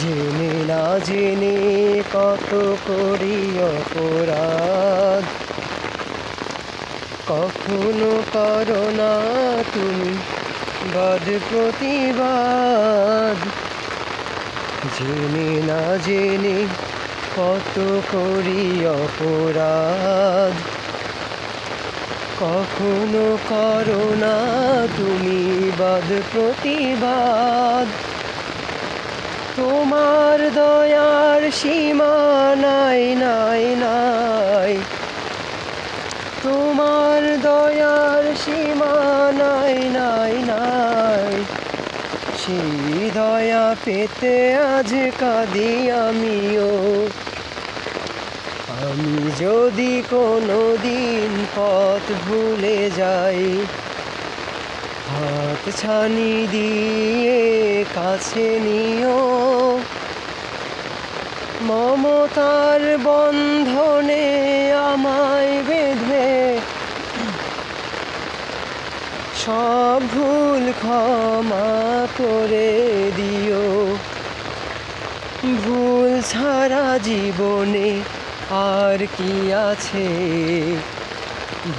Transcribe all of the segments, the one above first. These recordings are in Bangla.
জেনে না জেনে কত করি অপরাধ। কখনো করো না তুমি বদ প্রতিবাদ। জেনে না জেনে কত করি অপরাধ। কখনো করো না তুমি বদ প্রতিবাদ। তোমার দয়ার সীমা নাই নাই নাই। তোমার দয়ার সীমা নাই নাই নাই। সেই দয়া পেতে আজ কাঁদি আমিও। আমি যদি কোনো দিন পথ ভুলে যাই, হাত ছানি দিয়ে কাছে নিও। মমতার বন্ধনে আমায় বেঁধে। সব ভুল ক্ষমা করে দিও। ভুল ছাড়া জীবনে আর কি আছে?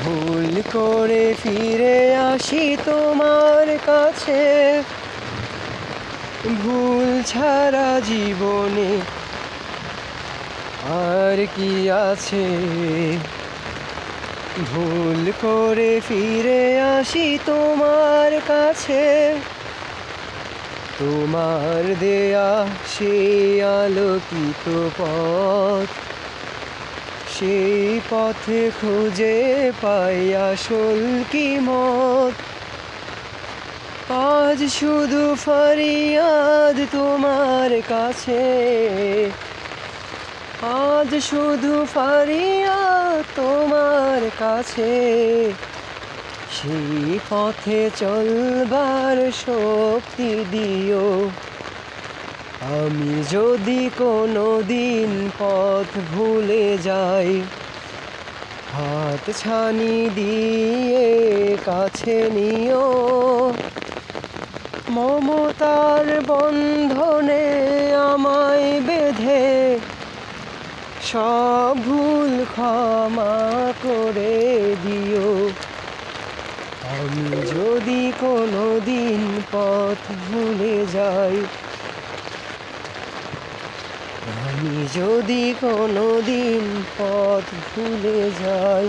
ভুল করে ফিরে আসি তোমার কাছে। ভুল ছাড়া জীবনে আর কি আছে? ভুল করে ফিরে আসি তোমার কাছে। তোমার দেয়া সেই আলোকিত পথ। সেই পথে খুঁজে পাই আসল কি মত? আজ শুধু ফরিয়াদ তোমার কাছে। আজ শুধু ফারিয়া তোমার কাছে। সেই পথে চলবার শক্তি দিও। আমি যদি কোনো দিন পথ ভুলে যাই, হাত ছানি দিয়ে কাছে নিও। মমতার বন্ধনে বেঁধে সব ভুল ক্ষমা করে দিও। আমি যদি কোনো দিন পথ ভুলে যাই, আমি যদি কোনো দিন পথ ভুলে যাই